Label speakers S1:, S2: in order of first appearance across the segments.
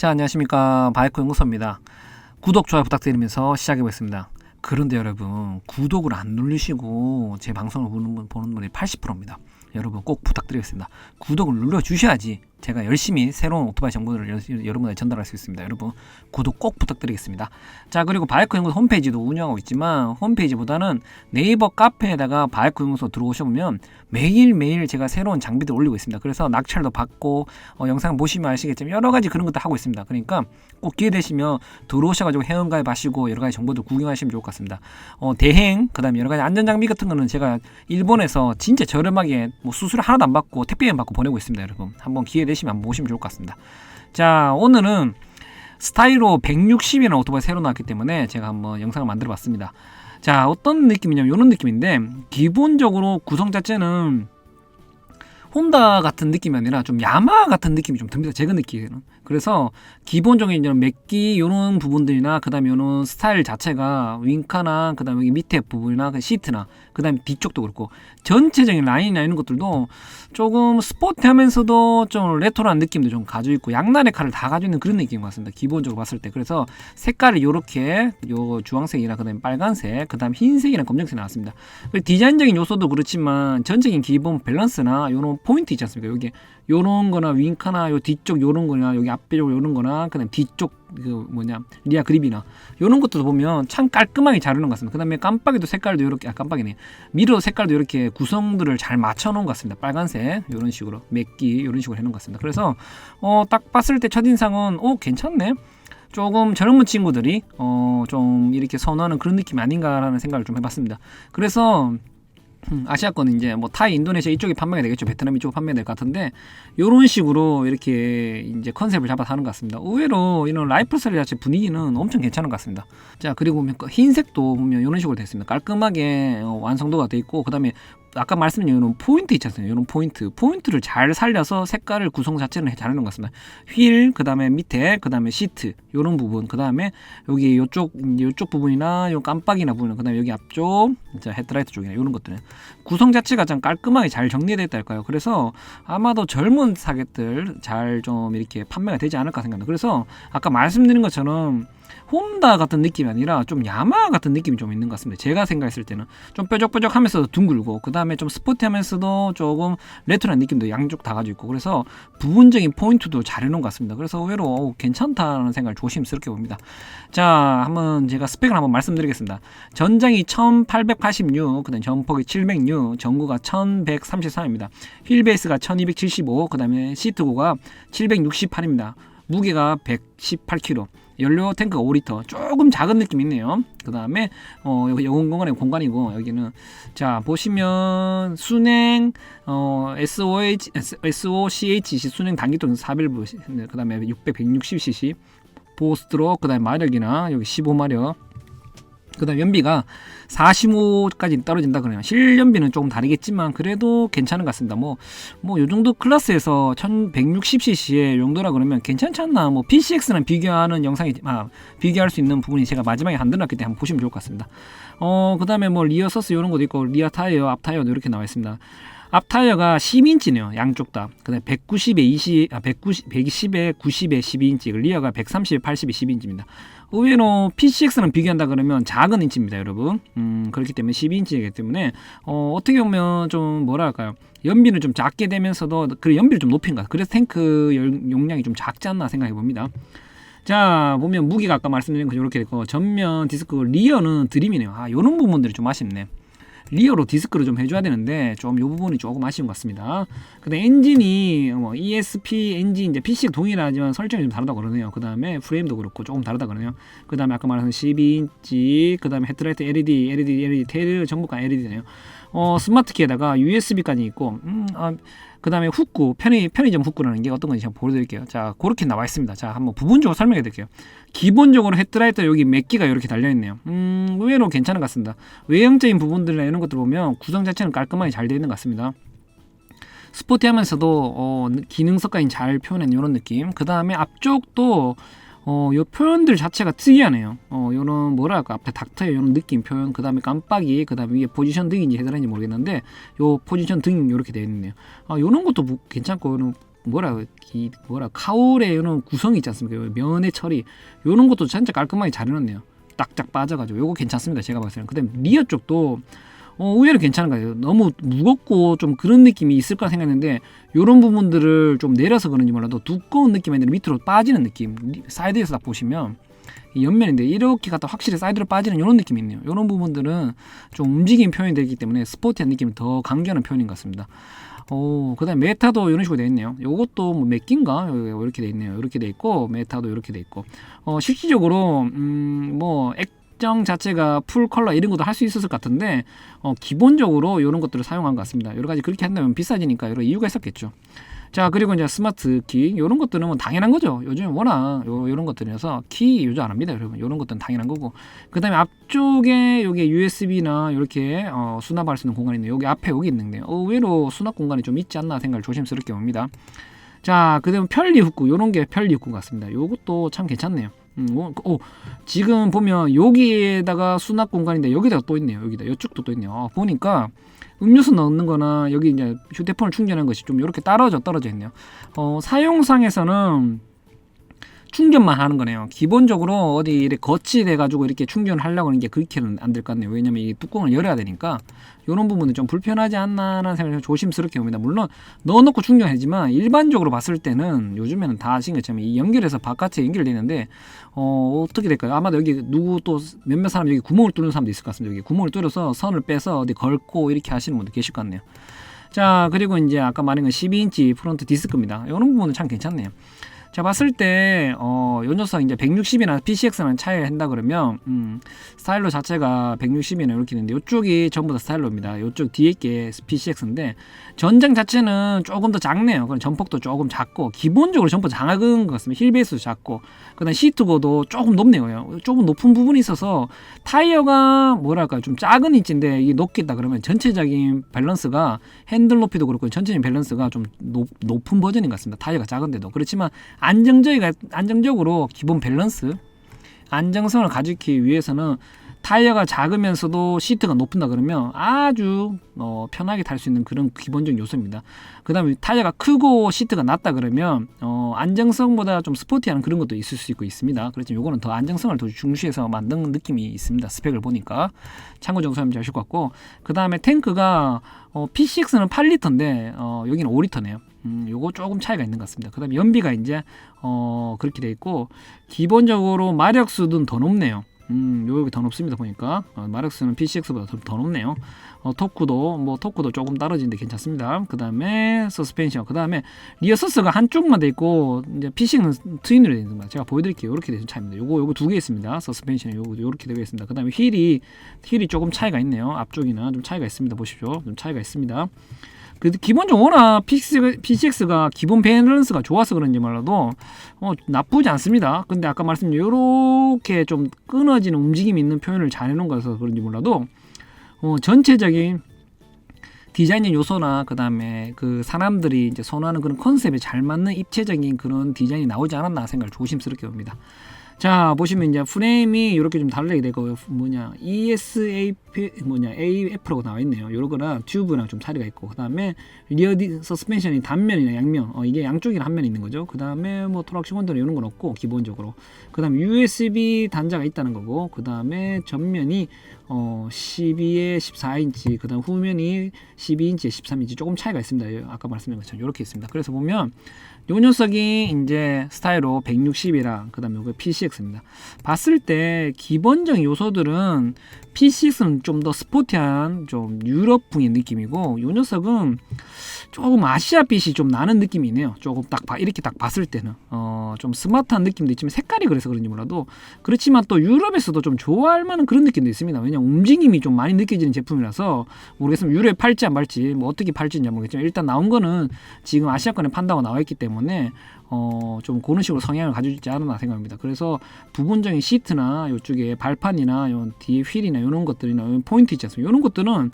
S1: 자, 안녕하십니까. 바이크 연구소입니다. 구독, 좋아요 부탁드리면서 시작해보겠습니다. 그런데 여러분, 구독을 안 누르시고 제 방송을 보는, 분, 보는 분이 80%입니다. 여러분 꼭 부탁드리겠습니다. 구독을 눌러주셔야지 제가 열심히 새로운 오토바이 정보들을 여, 여러분한테 전달할 수 있습니다. 여러분 구독 꼭 부탁드리겠습니다. 자 그리고 바이크 연구소 홈페이지도 운영하고 있지만 홈페이지보다는 네이버 카페에다가 바이크 연구소 들어오셔보면 매일매일 제가 새로운 장비들 올리고 있습니다. 그래서 낙찰도 받고 어, 영상 보시면 아시겠지만 여러 가지 그런 것도 하고 있습니다. 그러니까 꼭 기회 되시면 들어오셔가지고 회원가입 하시고 여러 가지 정보도 구경하시면 좋을 것 같습니다. 어, 대행 그다음에 여러 가지 안전 장비 같은 거는 제가 일본에서 진짜 저렴하게 뭐 수수료 하나도 안 받고 택배만 받고 보내고 있습니다, 여러분. 한번 기회 되시면 한번 보시면 좋을 것 같습니다. 자, 오늘은 스타일로 160이라는 오토바이 새로 나왔기 때문에 제가 한번 영상을 만들어 봤습니다. 자, 어떤 느낌이냐면 이런 느낌인데 기본적으로 구성 자체는 혼다 같은 느낌이 아니라 좀 야마 같은 느낌이 좀 듭니다. 제가 느끼기에는. 그래서 기본적인 이런 맥기 이런 부분들이나 그다음에 이런 스타일 자체가 윙카나 그다음에 밑에 부분이나 그 시트나 그 다음에 뒤쪽도 그렇고 전체적인 라인이나 이런 것들도 조금 스포티하면서도 좀 레토로한 느낌도 좀 가지고 있고 양날의 칼을 다 가지고 있는 그런 느낌인 것 같습니다. 기본적으로 봤을 때 그래서 색깔이 이렇게 요 주황색이나 그 다음에 빨간색 그 다음 흰색이나 검정색 나왔습니다. 그리고 디자인적인 요소도 그렇지만 전적인 기본 밸런스나 이런 포인트 있지 않습니까? 여기 요런 거나 윙카나 요 뒤쪽 요런 거나 여기 앞쪽 요런 거나 그다음 뒤쪽 그 뭐냐 리아 그립이나 요런 것도 보면 참 깔끔하게 잘 오는 것 같습니다. 그다음에 깜빡이도 색깔도 이렇게 아 깜빡이네. 미러 색깔도 이렇게 구성들을 잘 맞춰 놓은 것 같습니다. 빨간색 요런 식으로 맥기 요런 식으로 해 놓은 것 같습니다. 그래서 어 딱 봤을 때 첫인상은 오 괜찮네. 조금 젊은 친구들이 어 좀 이렇게 선호하는 그런 느낌이 아닌가라는 생각을 좀 해봤습니다. 그래서 음, 아시아권은 이제 뭐 타이, 인도네시아 이쪽에 판매가 되겠죠. 베트남 이쪽 판매가 될 것 같은데 요런 식으로 이렇게 이제 컨셉을 잡아서 하는 것 같습니다. 의외로 이런 라이프 스타일 자체 분위기는 엄청 괜찮은 것 같습니다. 자 그리고 흰색도 보면 이런 식으로 됐습니다. 깔끔하게 어, 완성도가 돼 있고 그다음에 아까 말씀드린 이런 포인트 있지 않습니까? 이런 포인트. 포인트를 잘 살려서 색깔을 구성 자체는 잘하는 것 같습니다. 휠, 그 다음에 밑에, 그 다음에 시트, 요런 부분, 그 다음에 여기 요쪽, 요쪽 부분이나 요 깜빡이나 부분, 그 다음에 여기 앞쪽, 자, 헤드라이트 쪽이나 요런 것들은 구성 자체가 좀 깔끔하게 잘 정리되어 있다 할까요? 그래서 아마도 젊은 사객들 잘 좀 이렇게 판매가 되지 않을까 생각합니다. 그래서 아까 말씀드린 것처럼 혼다 같은 느낌이 아니라 좀 야마 같은 느낌이 좀 있는 것 같습니다. 제가 생각했을 때는 좀 뾰족뾰족하면서도 둥글고 그 다음에 좀 스포티하면서도 조금 레트로한 느낌도 양쪽 다 가지고 있고 그래서 부분적인 포인트도 잘 해놓은 것 같습니다. 그래서 의외로 오, 괜찮다는 생각을 조심스럽게 봅니다. 자, 한번 제가 스펙을 한번 말씀드리겠습니다. 전장이 1886, 그다음 전폭이 706, 전구가 1133입니다. 휠 베이스가 1275, 그 다음에 시트고가 768입니다. 무게가 118kg. 연료 탱크가 5리터 조금 작은 느낌이 있네요. 그 다음에 어 여기 여공 공간의 공간이고 여기는 자 보시면 순행 어 SOH SOCHC 순행 단기통 4밸브 그 다음에 600 160cc 보스트로 그 다음에 마력이나 여기 15마력 그 다음 연비가 45까지 떨어진다 그러네요. 실연비는 조금 다르겠지만 그래도 괜찮은 것 같습니다. 뭐 뭐 요 정도 클래스에서 1160cc의 용도라 그러면 괜찮지 않나? 뭐 PCX랑 비교하는 영상이 아 비교할 수 있는 부분이 제가 마지막에 안 들어놨기 때문에 한번 보시면 좋을 것 같습니다. 어 그다음에 뭐 리어 서스 이런 것도 있고 리어 타이어, 앞 타이어도 이렇게 나와 있습니다. 앞 타이어가 10인치네요. 양쪽 다. 그다음에 190에 20, 아 190, 120에 90에 12인치. 리어가 130에 80에 12인치입니다. 의외로 PCX랑 비교한다 그러면 작은 인치입니다, 여러분. 음, 그렇기 때문에 12인치이기 때문에 어, 어떻게 보면 좀 뭐랄까요? 연비는 좀 작게 되면서도 그 연비를 좀 높인 것. 그래서 탱크 용량이 좀 작지 않나 생각해 봅니다. 자 보면 무게가 아까 말씀드린 거 이렇게 있고 전면 디스크 리어는 드림이네요. 아 이런 부분들이 좀 아쉽네. 리어로 디스크를 좀 해줘야 되는데 좀 이 부분이 조금 아쉬운 것 같습니다. 근데 엔진이 뭐 ESP 엔진 이제 PC 동일하지만 설정이 좀 다르다고 그러네요. 그 다음에 프레임도 그렇고 조금 다르다 그러네요. 그 다음에 아까 말한 12인치 그 다음에 헤드라이트 LED, LED, LED 테일 전부가 LED네요. 어 스마트 키에다가 USB까지 있고 음, 아, 그 다음에 훅구 편의, 편의점 훅구라는 게 어떤 건지 제가 보여드릴게요. 자 그렇게 나와 있습니다. 자 한번 부분적으로 설명해 드릴게요. 기본적으로 헤드라이트 여기 몇 개가 이렇게 달려있네요. 음, 의외로 괜찮은 것 같습니다. 외형적인 부분들이나 이런 것들 보면 구성 자체는 깔끔하게 잘 되어 있는 것 같습니다. 스포티하면서도 어, 기능성까지 잘 표현한 이런 느낌. 그 다음에 앞쪽도 어, 요 표현들 자체가 특이하네요. 어, 요런 뭐랄까 앞에 닥터의 요런 느낌 표현, 그 다음에 깜빡이, 그 다음에 위에 포지션 등인지 헤드라인지 모르겠는데 요 포지션 등 이렇게 되어 있네요. 아, 요런 것도 뭐 괜찮고 요런 뭐라 이 뭐라 카울의 이런 구성이 있지 않습니까? 면의 처리 요런 것도 진짜 깔끔하게 잘 해놨네요. 딱딱 빠져가지고 요거 괜찮습니다. 제가 봤을 때는. 그다음 리어 쪽도 어, 의외로 괜찮은 것 같아요. 너무 무겁고 좀 그런 느낌이 있을까 생각했는데 요런 부분들을 좀 내려서 그런지 몰라도 두꺼운 느낌이 아니라 밑으로 빠지는 느낌. 리- 사이드에서 딱 보시면 이 옆면인데 이렇게 갖다 확실히 사이드로 빠지는 이런 느낌이 있네요. 이런 부분들은 좀 움직임 표현이 되기 때문에 스포티한 느낌이 더 강조하는 표현인 것 같습니다. 오, 그 다음 메타도 이런 식으로 돼 있네요. 요것도 뭐 몇 개인가 이렇게 돼 있네요. 이렇게 돼 있고 메타도 이렇게 돼 있고 어, 실질적으로 음 뭐 액 정 자체가 풀 컬러 이런 것도 할 수 있었을 것 같은데 어, 기본적으로 이런 것들을 사용한 것 같습니다. 여러 가지 그렇게 한다면 비싸지니까 여러 이유가 있었겠죠. 자 그리고 이제 스마트 키 이런 것들은 뭐 당연한 거죠. 요즘 워낙 요, 이런 것들이라서 키 요즘 안 합니다, 여러분. 이런 것들은 당연한 거고. 그 다음에 앞쪽에 여기 USB나 이렇게 어, 수납할 수 있는 공간이 있네요. 여기 앞에 여기 있는데 어, 의외로 수납 공간이 좀 있지 않나 생각을 조심스럽게 봅니다. 자 그다음 편리 훅구 요런 게 편리 훅구 같습니다. 요것도 참 괜찮네요. 음, 오, 오, 지금 보면 여기에다가 수납 공간인데 여기다가 또 있네요. 여기다 이쪽도 또 있네요. 어, 보니까 음료수 넣는 거나 여기 이제 휴대폰을 충전하는 것이 좀 이렇게 떨어져 떨어져 있네요. 어, 사용상에서는 충전만 하는 거네요. 기본적으로 어디 이렇게 거치 돼 가지고 이렇게 충전을 하려고 하는 게 그렇게는 안 될 것 같네요. 왜냐면 이 뚜껑을 열어야 되니까 이런 부분은 좀 불편하지 않나라는 생각을 조심스럽게 봅니다. 물론 넣어놓고 충전하지만 일반적으로 봤을 때는 요즘에는 다 아신 것처럼 이 연결해서 바깥에 연결되는데 어, 어떻게 될까요? 아마도 여기 누구 또 몇몇 사람 여기 구멍을 뚫는 사람도 있을 것 같습니다. 여기 구멍을 뚫어서 선을 빼서 어디 걸고 이렇게 하시는 분도 계실 것 같네요. 자 그리고 이제 아까 말한 건 12인치 프론트 디스크입니다. 이런 부분은 참 괜찮네요. 자 봤을 때 어, 요 녀석 이제 160이나 PCX랑 차이를 한다 그러면 음, 스타일러 자체가 160이나 이렇게 있는데 이쪽이 전부 다 스타일러입니다. 이쪽 뒤에 게 PCX인데 전장 자체는 조금 더 작네요. 그럼 전폭도 조금 작고 기본적으로 전폭 작은 것 같습니다. 힐 베이스도 작고 그 다음 시트고도 조금 높네요. 조금 높은 부분이 있어서 타이어가 뭐랄까 좀 작은 위치인데 이게 높게 있다 그러면 전체적인 밸런스가 핸들 높이도 그렇고 전체적인 밸런스가 좀 높, 높은 버전인 것 같습니다. 타이어가 작은데도 그렇지만 안정적이가 안정적으로 기본 밸런스 안정성을 가지기 위해서는 타이어가 작으면서도 시트가 높은다 그러면 아주 어, 편하게 탈 수 있는 그런 기본적인 요소입니다. 그 다음에 타이어가 크고 시트가 낮다 그러면 어, 안정성보다 좀 스포티한 그런 것도 있을 수 있고 있습니다. 그렇지만 요거는 더 안정성을 더 중시해서 만든 느낌이 있습니다. 스펙을 보니까 참고 정수하면 아실 것 같고 그 다음에 탱크가 어, P6는 8리터인데 어, 여기는 5리터네요. 음, 요거 조금 차이가 있는 것 같습니다. 그 다음에 연비가 이제 어, 그렇게 돼 있고 기본적으로 마력 수는 더 높네요. 음, 요게 더 높습니다 보니까 어, 마력수는 PCX보다 더, 더 높네요. 어, 토크도 뭐 토크도 조금 떨어지는데 괜찮습니다. 그 다음에 서스펜션, 그 다음에 리어 서스가 한쪽만 돼 있고 이제 피싱은 트윈으로 되어 있는 겁니다. 제가 보여드릴게요. 이렇게 되는 차입니다. 요거 요거 두 개 있습니다. 서스펜션 요거 요렇게 되어 있습니다. 그 다음에 휠이 휠이 조금 차이가 있네요. 앞쪽이나 좀 차이가 있습니다. 보십시오. 좀 차이가 있습니다. 그래도 기본적으로 워낙 PCX, PCX가 기본 밸런스가 좋아서 그런지 몰라도 어, 나쁘지 않습니다. 근데 아까 말씀드린 이렇게 좀 끊어지는 움직임이 있는 표현을 잘 해놓은 거라서 그런지 몰라도 어, 전체적인 디자인적 요소나 그 다음에 그 사람들이 이제 선호하는 그런 컨셉에 잘 맞는 입체적인 그런 디자인이 나오지 않았나 생각을 조심스럽게 봅니다. 자 보시면 이제 프레임이 이렇게 좀 다르게 되고 뭐냐 ESAP 뭐냐 AF라고 나와 있네요. 요거랑 튜브랑 좀 차이가 있고 그 다음에 리어 디 서스펜션이 단면이나 양면 어, 이게 양쪽이나 한면 있는 거죠. 그 다음에 뭐 토락시 원들은 이런 건 없고 기본적으로 그 다음에 USB 단자가 있다는 거고 그 다음에 전면이 어 12에 14인치 그 다음 후면이 12인치에 13인치 조금 차이가 있습니다. 아까 말씀드린 것처럼 이렇게 있습니다. 그래서 보면 요 녀석이 이제 스타일로 160이랑 그다음에 요거 PCX입니다. 봤을 때 기본적인 요소들은 PCX는 좀 더 스포티한 좀 유럽풍의 느낌이고 요 녀석은 조금 아시아 빛이 좀 나는 느낌이네요. 조금 딱 봐, 이렇게 딱 봤을 때는 어, 좀 스마트한 느낌도 있지만 색깔이 그래서 그런지 몰라도 그렇지만 또 유럽에서도 좀 좋아할 만한 그런 느낌도 있습니다. 왜냐면 움직임이 좀 많이 느껴지는 제품이라서 모르겠으면 유럽에 팔지 안 팔지 뭐 어떻게 팔지는 모르겠지만 일단 나온 거는 지금 아시아권에 판다고 나와 있기 때문에 어, 좀 그런 식으로 성향을 가지고 있지 않았나 생각합니다. 그래서 부분적인 시트나 이쪽에 발판이나 요 뒤에 휠이나 이런 것들이나 요 포인트 있지 않습니까? 이런 것들은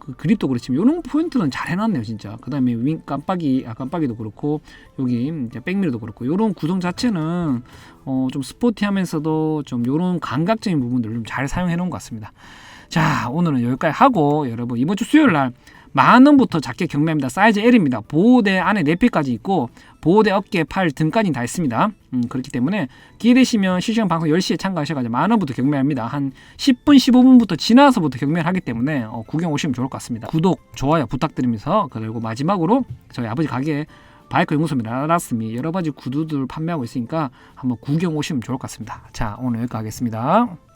S1: 그 그립도 그렇지만 이런 포인트는 잘 해놨네요, 진짜. 그 다음에 윙 깜빡이, 아, 깜빡이도 그렇고 여기 백미러도 그렇고 이런 구성 자체는 어, 좀 스포티하면서도 좀 이런 감각적인 부분들을 좀 잘 사용해 놓은 것 같습니다. 자, 오늘은 여기까지 하고 여러분 이번 주 수요일 날 만 원부터 작게 경매합니다. 사이즈 L입니다. 보호대 안에 내피까지 있고 보호대 어깨, 팔, 등까지 다 있습니다. 음, 그렇기 때문에 기회 되시면 실시간 방송 10시에 참가하셔가지고 만 원부터 경매합니다. 한 10분, 15분부터 지나서부터 경매를 하기 때문에 어, 구경 오시면 좋을 것 같습니다. 구독, 좋아요 부탁드리면서 그리고 마지막으로 저희 아버지 가게 바이크 연구소 라라스미 여러 가지 구두들 판매하고 있으니까 한번 구경 오시면 좋을 것 같습니다. 자 오늘 여기까지 하겠습니다.